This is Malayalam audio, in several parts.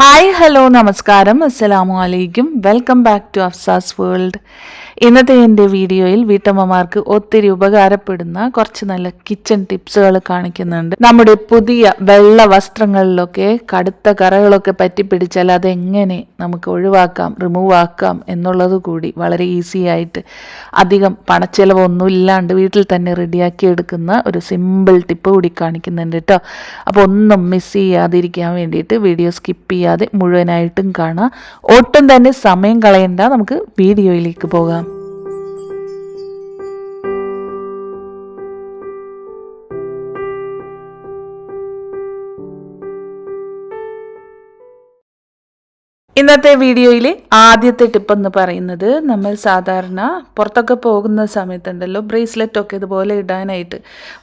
ഹായ് ഹലോ നമസ്കാരം. അസ്സലാമു അലൈക്കും. Welcome back to Afsa's world ഇന്നത്തെ എന്റെ വീഡിയോയിൽ വീട്ടമ്മമാർക്ക് ഒത്തിരി ഉപകാരപ്പെടുന്ന കുറച്ച് നല്ല കിച്ചൺ ടിപ്സുകൾ കാണിക്കുന്നുണ്ട്. നമ്മുടെ പുതിയ വെള്ള വസ്ത്രങ്ങളിലൊക്കെ കടുത്ത കറകളൊക്കെ പറ്റിപ്പിടിച്ചാൽ അതെങ്ങനെ നമുക്ക് ഒഴിവാക്കാം റിമൂവ് ആക്കാം എന്നുള്ളത് കൂടി വളരെ ഈസി ആയിട്ട് അധികം പണച്ചെലവൊന്നും ഇല്ലാണ്ട് വീട്ടിൽ തന്നെ റെഡിയാക്കി എടുക്കുന്ന ഒരു സിമ്പിൾ ടിപ്പ് കൂടി കാണിക്കുന്നുണ്ട് കേട്ടോ. അപ്പോൾ ഒന്നും മിസ് ചെയ്യാതിരിക്കാൻ വേണ്ടിയിട്ട് വീഡിയോ സ്കിപ്പ് ചെയ്യാതെ മുഴുവനായിട്ടും കാണാം. ഒട്ടും തന്നെ സമയം കളയണ്ട. നമുക്ക് വീഡിയോയിലേക്ക് പോകാം. ഇന്നത്തെ വീഡിയോയിൽ ആദ്യത്തെ ടിപ്പ് എന്ന് പറയുന്നത് നമ്മൾ സാധാരണ പുറത്തൊക്കെ പോകുന്ന സമയത്തുണ്ടല്ലോ ബ്രേസ്ലെറ്റ് ഒക്കെ ഇതുപോലെ ഇടാനായിട്ട്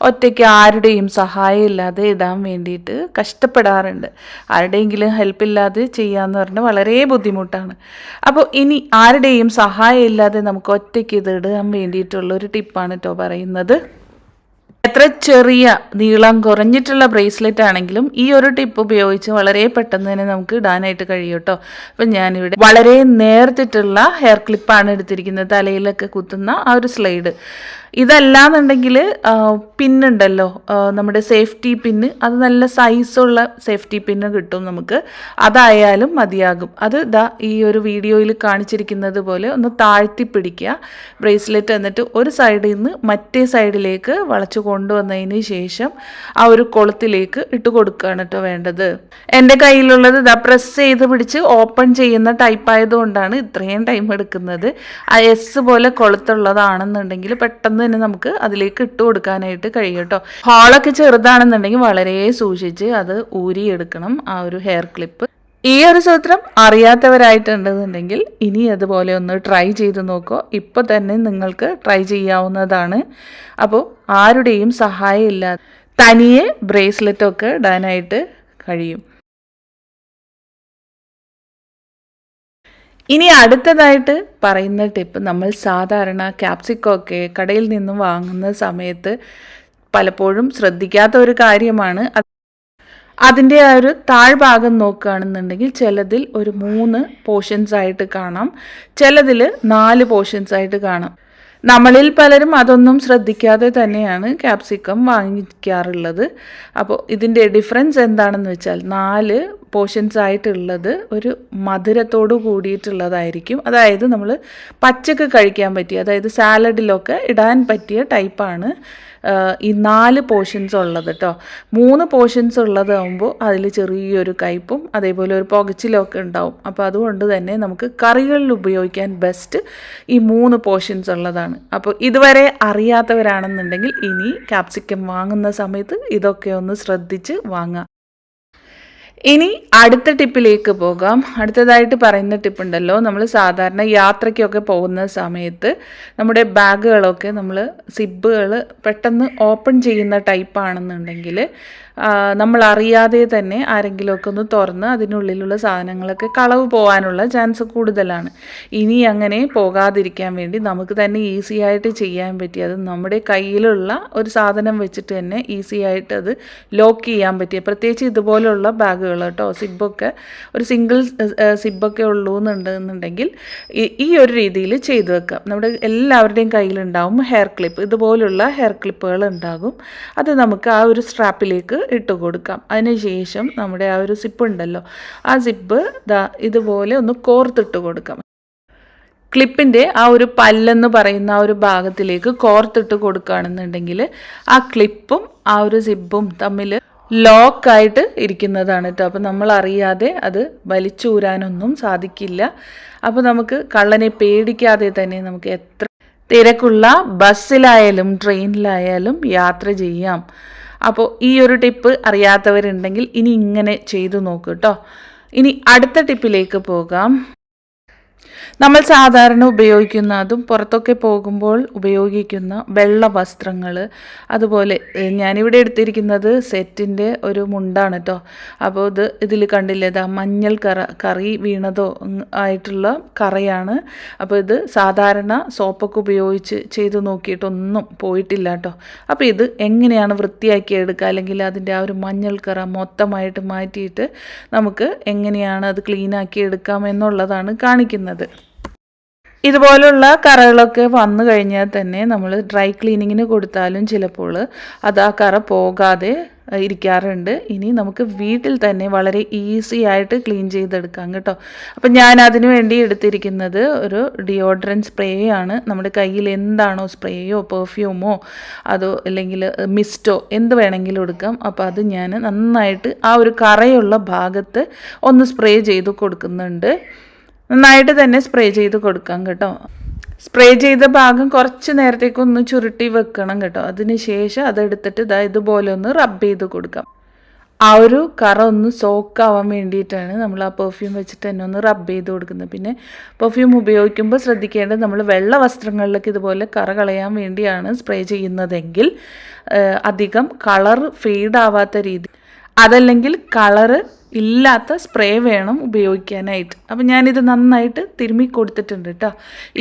ഒറ്റയ്ക്ക് ആരുടെയും സഹായം ഇല്ലാതെ ഇടാൻ വേണ്ടിയിട്ട് കഷ്ടപ്പെടാറുണ്ട്. ആരുടെയെങ്കിലും ഹെൽപ്പ് ഇല്ലാതെ ചെയ്യാന്ന് പറഞ്ഞാൽ വളരെ ബുദ്ധിമുട്ടാണ്. അപ്പോൾ ഇനി ആരുടെയും സഹായം ഇല്ലാതെ നമുക്ക് ഒറ്റയ്ക്ക് ഇത് ഇടാൻ വേണ്ടിയിട്ടുള്ള ഒരു ടിപ്പാണ് കേട്ടോ പറയുന്നത്. എത്ര ചെറിയ നീളം കുറഞ്ഞിട്ടുള്ള ബ്രേസ്ലെറ്റ് ആണെങ്കിലും ഈ ഒരു ടിപ്പ് ഉപയോഗിച്ച് വളരെ പെട്ടെന്ന് തന്നെ നമുക്ക് ഇടാനായിട്ട് കഴിയും കേട്ടോ അപ്പം ഞാനിവിടെ വളരെ നേർത്തിട്ടുള്ള ഹെയർ ക്ലിപ്പാണ് എടുത്തിരിക്കുന്നത്. തലയിലൊക്കെ കുത്തുന്ന ആ ഒരു സ്ലൈഡ് ഇതല്ലാന്നുണ്ടെങ്കിൽ പിന്നുണ്ടല്ലോ. നമ്മുടെ സേഫ്റ്റി പിന്ന്. അത് നല്ല സൈസുള്ള സേഫ്റ്റി പിന്ന് കിട്ടും നമുക്ക്. അതായാലും മതിയാകും. അത് ദാ ഈ ഒരു വീഡിയോയിൽ കാണിച്ചിരിക്കുന്നത് പോലെ ഒന്ന് താഴ്ത്തി പിടിക്കുക ബ്രേസ്ലെറ്റ് എന്നിട്ട് ഒരു സൈഡിൽ നിന്ന് മറ്റേ സൈഡിലേക്ക് വളച്ചു കൊണ്ടുവന്നതിന് ശേഷം ആ ഒരു കുളത്തിലേക്ക് ഇട്ട് കൊടുക്കുകയാണ് കേട്ടോ വേണ്ടത്. എന്റെ കയ്യിലുള്ളത് ഇതാ പ്രസ് ചെയ്ത് പിടിച്ച് ഓപ്പൺ ചെയ്യുന്ന ടൈപ്പ് ആയതുകൊണ്ടാണ് ഇത്രയും ടൈം എടുക്കുന്നത്. ആ എസ് പോലെ കൊളുത്തുള്ളതാണെന്നുണ്ടെങ്കിൽ പെട്ടെന്ന് തന്നെ നമുക്ക് അതിലേക്ക് ഇട്ട് കൊടുക്കാനായിട്ട് കഴിയും കേട്ടോ. ഹോളൊക്കെ ചെറുതാണെന്നുണ്ടെങ്കിൽ വളരെ സൂക്ഷിച്ച് അത് ഊരിയെടുക്കണം ആ ഒരു ഹെയർ ക്ലിപ്പ് ഈ ഒരു സൂത്രം അറിയാത്തവരായിട്ടുണ്ടെന്നുണ്ടെങ്കിൽ ഇനി അതുപോലെ ഒന്ന് ട്രൈ ചെയ്ത് നോക്കോ. ഇപ്പോൾ തന്നെ നിങ്ങൾക്ക് ട്രൈ ചെയ്യാവുന്നതാണ്. അപ്പോൾ ആരുടെയും സഹായം ഇല്ലാതെ തനിയെ ബ്രേസ്ലെറ്റൊക്കെ ഇടാനായിട്ട് കഴിയും. ഇനി അടുത്തതായിട്ട് പറയുന്ന ടിപ്പ് നമ്മൾ സാധാരണ ക്യാപ്സിക്കോ ഒക്കെ കടയിൽ നിന്നും വാങ്ങുന്ന സമയത്ത് പലപ്പോഴും ശ്രദ്ധിക്കാത്ത ഒരു കാര്യമാണ്. അത് അതിന്റെ ആ ഒരു താഴ്ഭാഗം നോക്കുകയാണെന്നുണ്ടെങ്കിൽ ചിലതിൽ ഒരു മൂന്ന് പോർഷൻസ് ആയിട്ട് കാണാം. ചിലതിൽ നാല് പോർഷൻസ് ആയിട്ട് കാണാം. നമ്മളിൽ പലരും അതൊന്നും ശ്രദ്ധിക്കാതെ തന്നെയാണ് ക്യാപ്സിക്കം വാങ്ങിക്കാറുള്ളത്. അപ്പോൾ ഇതിന്റെ ഡിഫറൻസ് എന്താണെന്ന് വെച്ചാൽ നാല് പോർഷൻസ് ആയിട്ടുള്ളത് ഒരു മധുരത്തോട് കൂടിയിട്ടുള്ളതായിരിക്കും. അതായത് നമ്മൾ പച്ചക്ക് കഴിക്കാൻ പറ്റിയ അതായത് സാലഡിലൊക്കെ ഇടാൻ പറ്റിയ ടൈപ്പാണ് ഈ നാല് പോർഷൻസ് ഉള്ളത് കേട്ടോ മൂന്ന് പോർഷൻസ് ഉള്ളതാകുമ്പോൾ അതിൽ ചെറിയൊരു കയ്പും അതേപോലെ ഒരു പുകച്ചിലൊക്കെ ഉണ്ടാവും. അപ്പോൾ അതുകൊണ്ട് തന്നെ നമുക്ക് കറികളിൽ ഉപയോഗിക്കാൻ ബെസ്റ്റ് ഈ മൂന്ന് പോർഷൻസ് ഉള്ളതാണ്. അപ്പോൾ ഇതുവരെ അറിയാത്തവരാണെന്നുണ്ടെങ്കിൽ ഇനി ക്യാപ്സിക്കം വാങ്ങുന്ന സമയത്ത് ഇതൊക്കെ ഒന്ന് ശ്രദ്ധിച്ച് വാങ്ങാം. ഇനി അടുത്ത ടിപ്പിലേക്ക് പോകാം. അടുത്തതായിട്ട് പറയുന്ന ടിപ്പുണ്ടല്ലോ നമ്മൾ സാധാരണ യാത്രയ്ക്കൊക്കെ പോകുന്ന സമയത്ത് നമ്മുടെ ബാഗുകളൊക്കെ നമ്മൾ സിബുകൾ പെട്ടെന്ന് ഓപ്പൺ ചെയ്യുന്ന ടൈപ്പ് ആണെന്നുണ്ടെങ്കിൽ നമ്മൾ അറിയാതെ തന്നെ ആരെങ്കിലുമൊക്കെ ഒന്ന് തുറന്ന് അതിനുള്ളിലുള്ള സാധനങ്ങളൊക്കെ കളവ് പോകാനുള്ള ചാൻസ് കൂടുതലാണ്. ഇനി അങ്ങനെ പോകാതിരിക്കാൻ വേണ്ടി നമുക്ക് തന്നെ ഈസി ആയിട്ട് ചെയ്യാൻ പറ്റിയ അത് നമ്മുടെ കയ്യിലുള്ള ഒരു സാധനം വെച്ചിട്ട് തന്നെ ഈസി ആയിട്ട് അത് ലോക്ക് ചെയ്യാൻ പറ്റിയ പ്രത്യേകിച്ച് ഇതുപോലുള്ള ബാഗുകൾ കേട്ടോ സിബൊക്കെ ഒരു സിംഗിൾ സിബൊക്കെ ഉള്ളൂ എന്നുണ്ടെന്നുണ്ടെങ്കിൽ ഈ ഒരു രീതിയിൽ ചെയ്തു വെക്കാം. നമ്മുടെ എല്ലാവരുടെയും കയ്യിലുണ്ടാവും ഹെയർ ക്ലിപ്പ് ഇതുപോലുള്ള ഹെയർ ക്ലിപ്പുകൾ ഉണ്ടാകും. അത് നമുക്ക് ആ ഒരു സ്ട്രാപ്പിലേക്ക് ഇട്ട് കൊടുക്കാം. അതിനുശേഷം നമ്മുടെ ആ ഒരു സിപ്പ് ഉണ്ടല്ലോ ആ സിപ്പ് ഇതുപോലെ ഒന്ന് കോർത്തിട്ട് കൊടുക്കാം. ക്ലിപ്പിന്റെ ആ ഒരു പല്ലെന്ന് പറയുന്ന ആ ഒരു ഭാഗത്തിലേക്ക് കോർത്തിട്ട് കൊടുക്കുകയാണെന്നുണ്ടെങ്കിൽ ആ ക്ലിപ്പും ആ ഒരു സിബും തമ്മിൽ ലോക്കായിട്ട് ഇരിക്കുന്നതാണ് കേട്ടോ അപ്പോൾ നമ്മൾ അറിയാതെ അത് വലിച്ചൂരാനൊന്നും സാധിക്കില്ല. അപ്പോൾ നമുക്ക് കള്ളനെ പേടിക്കാതെ തന്നെ നമുക്ക് എത്ര തിരക്കുള്ള ബസ്സിലായാലും ട്രെയിനിലായാലും യാത്ര ചെയ്യാം. അപ്പോൾ ഈ ഒരു ടിപ്പ് അറിയാത്തവരുണ്ടെങ്കിൽ ഇനി ഇങ്ങനെ ചെയ്തു നോക്കൂ കേട്ടോ ഇനി അടുത്ത ടിപ്പിലേക്ക് പോകാം. നമ്മൾ സാധാരണ ഉപയോഗിക്കുന്ന അതും പുറത്തൊക്കെ പോകുമ്പോൾ ഉപയോഗിക്കുന്ന വെള്ള വസ്ത്രങ്ങൾ അതുപോലെ ഞാനിവിടെ എടുത്തിരിക്കുന്നത് സെറ്റിന്റെ ഒരു മുണ്ടാണ് കേട്ടോ അപ്പോൾ ഇത് ഇതിൽ കണ്ടില്ലേ ഇതാ മഞ്ഞൾ കറ കറി വീണതോ ആയിട്ടുള്ള കറയാണ്. അപ്പോൾ ഇത് സാധാരണ സോപ്പൊക്കെ ഉപയോഗിച്ച് ചെയ്ത് നോക്കിയിട്ടൊന്നും പോയിട്ടില്ല കേട്ടോ അപ്പോൾ ഇത് എങ്ങനെയാണ് വൃത്തിയാക്കി എടുക്കുക അല്ലെങ്കിൽ അതിന്റെ ആ ഒരു മഞ്ഞൾ കറ മൊത്തമായിട്ട് മാറ്റിയിട്ട് നമുക്ക് എങ്ങനെയാണ് അത് ക്ലീനാക്കി എടുക്കാം എന്നുള്ളതാണ് കാണിക്കുന്നത്. ഇതുപോലുള്ള കറകളൊക്കെ വന്നു കഴിഞ്ഞാൽ തന്നെ നമ്മൾ ഡ്രൈ ക്ലീനിങ്ങിന് കൊടുത്താലും ചിലപ്പോൾ അത് ആ കറ പോകാതെ ഇരിക്കാറുണ്ട്. ഇനി നമുക്ക് വീട്ടിൽ തന്നെ വളരെ ഈസി ആയിട്ട് ക്ലീൻ ചെയ്തെടുക്കാം കേട്ടോ. അപ്പം ഞാൻ അതിനു വേണ്ടി എടുത്തിരിക്കുന്നത് ഒരു ഡിയോഡ്രന്റ് സ്പ്രേ ആണ്. നമ്മുടെ കയ്യിൽ എന്താണോ സ്പ്രേയോ പെർഫ്യൂമോ അതോ അല്ലെങ്കിൽ മിസ്റ്റോ എന്ത് വേണമെങ്കിലും എടുക്കാം. അപ്പോൾ അത് ഞാൻ നന്നായിട്ട് ആ ഒരു കറയുള്ള ഭാഗത്ത് ഒന്ന് സ്പ്രേ ചെയ്ത് കൊടുക്കുന്നുണ്ട്. നന്നായിട്ട് തന്നെ സ്പ്രേ ചെയ്ത് കൊടുക്കാം കേട്ടോ. സ്പ്രേ ചെയ്ത ഭാഗം കുറച്ച് നേരത്തേക്ക് ഒന്ന് ചുരുട്ടി വെക്കണം കേട്ടോ. അതിന് ശേഷം അതെടുത്തിട്ട് ഇതാ ഇതുപോലെ ഒന്ന് റബ്ബ് ചെയ്ത് കൊടുക്കാം. ആ ഒരു കറ ഒന്ന് സോക്ക് ആവാൻ വേണ്ടിയിട്ടാണ് നമ്മൾ ആ പെർഫ്യൂം വെച്ചിട്ട് തന്നെ ഒന്ന് റബ്ബ് ചെയ്ത് കൊടുക്കുന്നത്. പിന്നെ പെർഫ്യൂം ഉപയോഗിക്കുമ്പോൾ ശ്രദ്ധിക്കേണ്ടത് നമ്മൾ വെള്ള വസ്ത്രങ്ങളിലൊക്കെ ഇതുപോലെ കറ കളയാൻ വേണ്ടിയാണ് സ്പ്രേ ചെയ്യുന്നതെങ്കിൽ അധികം കളർ ഫെയ്ഡ് ആവാത്ത രീതി. അതല്ലെങ്കിൽ കളറ് ഇല്ലാത്ത സ്പ്രേ വേണം ഉപയോഗിക്കാനായിട്ട്. അപ്പം ഞാനിത് നന്നായിട്ട് തിരുമ്മി കൊടുത്തിട്ടുണ്ട് കേട്ടോ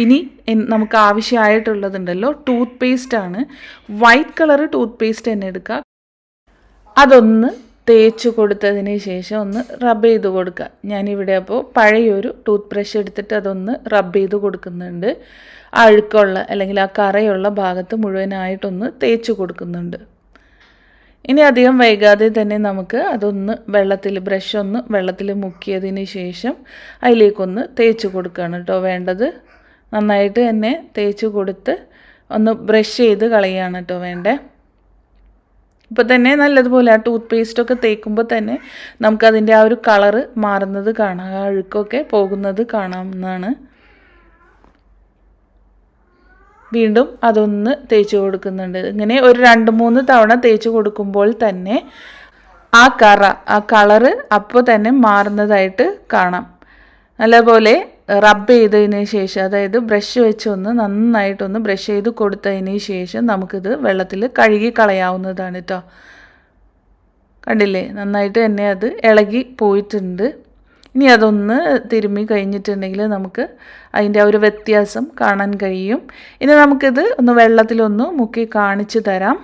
ഇനി നമുക്ക് ആവശ്യമായിട്ടുള്ളതുണ്ടല്ലോ ടൂത്ത് പേസ്റ്റ് ആണ്. വൈറ്റ് കളർ ടൂത്ത് പേസ്റ്റ് തന്നെ എടുക്കുക. അതൊന്ന് തേച്ച് കൊടുത്തതിന് ശേഷം ഒന്ന് റബ്ബ് ചെയ്ത് കൊടുക്കുക. ഞാനിവിടെ അപ്പോൾ പഴയൊരു ടൂത്ത് ബ്രഷ് എടുത്തിട്ട് അതൊന്ന് റബ്ബ് ചെയ്ത് കൊടുക്കുന്നുണ്ട്. ആ അഴുക്കുള്ള അല്ലെങ്കിൽ ആ കറയുള്ള ഭാഗത്ത് മുഴുവനായിട്ടൊന്ന് തേച്ച് കൊടുക്കുന്നുണ്ട്. ഇനി അധികം വൈകാതെ തന്നെ നമുക്ക് അതൊന്ന് വെള്ളത്തിൽ ബ്രഷ് ഒന്ന് വെള്ളത്തിൽ മുക്കിയതിന് ശേഷം അതിലേക്കൊന്ന് തേച്ച് കൊടുക്കുകയാണ് കേട്ടോ വേണ്ടത്. നന്നായിട്ട് തന്നെ തേച്ച് കൊടുത്ത് ഒന്ന് ബ്രഷ് ചെയ്ത് കളയുകയാണ് കേട്ടോ വേണ്ടേ. ഇപ്പോൾ തന്നെ നല്ലതുപോലെ ആ ടൂത്ത് പേസ്റ്റൊക്കെ തേക്കുമ്പോൾ തന്നെ നമുക്കതിന്റെ ആ ഒരു കളറ് മാറുന്നത് കാണാം ആ അഴുക്കൊക്കെ പോകുന്നത് കാണാവുന്നതാണ് വീണ്ടും അതൊന്ന് തേച്ച് കൊടുക്കുന്നുണ്ട്. ഇങ്ങനെ ഒരു രണ്ട് മൂന്ന് തവണ തേച്ച് കൊടുക്കുമ്പോൾ തന്നെ ആ കറ ആ കളറ് അപ്പോൾ തന്നെ മാറുന്നതായിട്ട് കാണാം. നല്ലപോലെ റബ്ബ് ചെയ്തതിന് ശേഷം അതായത് ബ്രഷ് വെച്ചൊന്ന് നന്നായിട്ടൊന്ന് ബ്രഷ് ചെയ്ത് കൊടുത്തതിന് ശേഷം നമുക്കിത് വെള്ളത്തിൽ കഴുകി കളയാവുന്നതാണ് കേട്ടോ കണ്ടില്ലേ? നന്നായിട്ട് തന്നെ അത് ഇളകി പോയിട്ടുണ്ട്. ഇനി അതൊന്ന് തിരുമ്മി കഴിഞ്ഞിട്ടുണ്ടെങ്കിൽ നമുക്ക് അതിന്റെ ആ ഒരു വ്യത്യാസം കാണാൻ കഴിയും. ഇനി നമുക്കിത് ഒന്ന് വെള്ളത്തിലൊന്ന് മുക്കി കാണിച്ചു തരാം.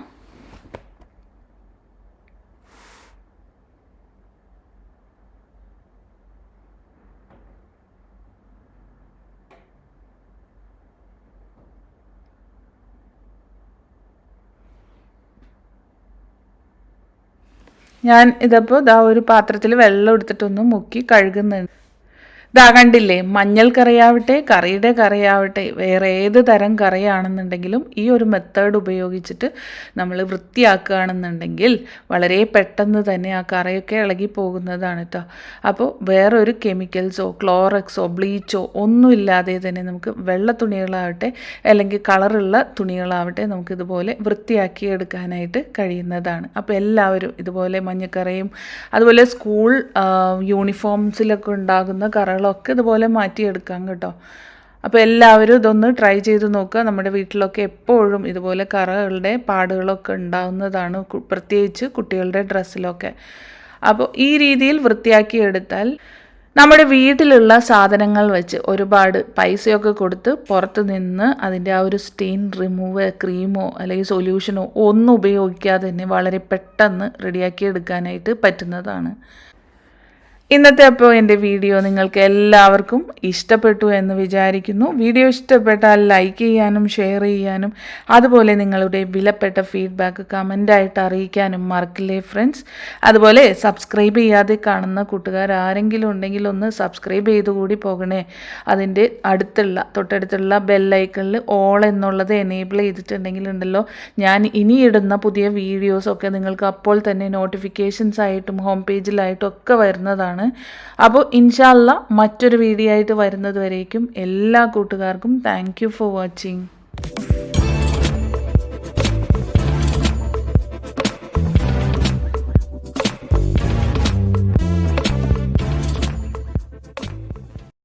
ഞാൻ ഇതപ്പോൾ ഇതാ ഒരു പാത്രത്തിൽ വെള്ളം എടുത്തിട്ടൊന്ന് മുക്കി കഴുകുന്നുണ്ട്. ഇതാ കണ്ടില്ലേ മഞ്ഞൾ കറിയാവട്ടെ കറിയുടെ കറിയാവട്ടെ വേറെ ഏത് തരം കറിയാണെന്നുണ്ടെങ്കിലും ഈ ഒരു മെത്തേഡ് ഉപയോഗിച്ചിട്ട് നമ്മൾ വൃത്തിയാക്കുകയാണെന്നുണ്ടെങ്കിൽ വളരെ പെട്ടെന്ന് തന്നെ ആ കറിയൊക്കെ ഇളകി പോകുന്നതാണ് കേട്ടോ അപ്പോൾ വേറൊരു കെമിക്കൽസോ ക്ലോറക്സോ ബ്ലീച്ചോ ഒന്നുമില്ലാതെ തന്നെ നമുക്ക് വെള്ള തുണികളാവട്ടെ അല്ലെങ്കിൽ കളറുള്ള തുണികളാവട്ടെ നമുക്കിതുപോലെ വൃത്തിയാക്കി എടുക്കാനായിട്ട് കഴിയുന്നതാണ്. അപ്പോൾ എല്ലാവരും ഇതുപോലെ മഞ്ഞക്കറയും അതുപോലെ സ്കൂൾ യൂണിഫോംസിലൊക്കെ ഉണ്ടാകുന്ന കറകളൊക്കെ ഇതുപോലെ മാറ്റിയെടുക്കാം കേട്ടോ. അപ്പോൾ എല്ലാവരും ഇതൊന്ന് ട്രൈ ചെയ്ത് നോക്കുക. നമ്മുടെ വീട്ടിലൊക്കെ എപ്പോഴും ഇതുപോലെ കറകളുടെ പാടുകളൊക്കെ ഉണ്ടാകുന്നതാണ് പ്രത്യേകിച്ച് കുട്ടികളുടെ ഡ്രസ്സിലൊക്കെ. അപ്പോൾ ഈ രീതിയിൽ വൃത്തിയാക്കി എടുത്താൽ നമ്മുടെ വീട്ടിലുള്ള സാധനങ്ങൾ വെച്ച് ഒരുപാട് പൈസയൊക്കെ കൊടുത്ത് പുറത്ത് നിന്ന് അതിന്റെ ആ ഒരു സ്റ്റെയിൻ റിമൂവ് ക്രീമോ അല്ലെങ്കിൽ സൊല്യൂഷനോ ഒന്നും ഉപയോഗിക്കാതെ തന്നെ വളരെ പെട്ടെന്ന് റെഡിയാക്കി എടുക്കാനായിട്ട് പറ്റുന്നതാണ്. ഇന്നത്തെ അപ്പോൾ എന്റെ വീഡിയോ നിങ്ങൾക്ക് എല്ലാവർക്കും ഇഷ്ടപ്പെട്ടു എന്ന് വിചാരിക്കുന്നു. വീഡിയോ ഇഷ്ടപ്പെട്ടാൽ ലൈക്ക് ചെയ്യാനും ഷെയർ ചെയ്യാനും അതുപോലെ നിങ്ങളുടെ വിലപ്പെട്ട ഫീഡ്ബാക്ക് കമന്റായിട്ട് അറിയിക്കാനും മറക്കില്ലേ ഫ്രണ്ട്സ് അതുപോലെ സബ്സ്ക്രൈബ് ചെയ്യാതെ കാണുന്ന കൂട്ടുകാർ ആരെങ്കിലും ഉണ്ടെങ്കിൽ ഒന്ന് സബ്സ്ക്രൈബ് ചെയ്ത് കൂടി പോകണേ. അതിന്റെ അടുത്തുള്ള തൊട്ടടുത്തുള്ള ബെല്ലൈക്കണിൽ ഓൾ എന്നുള്ളത് എനേബിൾ ചെയ്തിട്ടുണ്ടെങ്കിൽ ഉണ്ടല്ലോ. ഞാൻ ഇനി ഇടുന്ന പുതിയ വീഡിയോസൊക്കെ നിങ്ങൾക്ക് അപ്പോൾ തന്നെ നോട്ടിഫിക്കേഷൻസ് ആയിട്ടും ഹോം പേജിലായിട്ടും ഒക്കെ വരുന്നതാണ്. അപ്പോൾ ഇൻഷാല്ല മറ്റൊരു വീഡിയോ ആയിട്ട് വരുന്നത് വരേക്കും എല്ലാ കൂട്ടുകാർക്കും താങ്ക് ഫോർ വാച്ചിങ്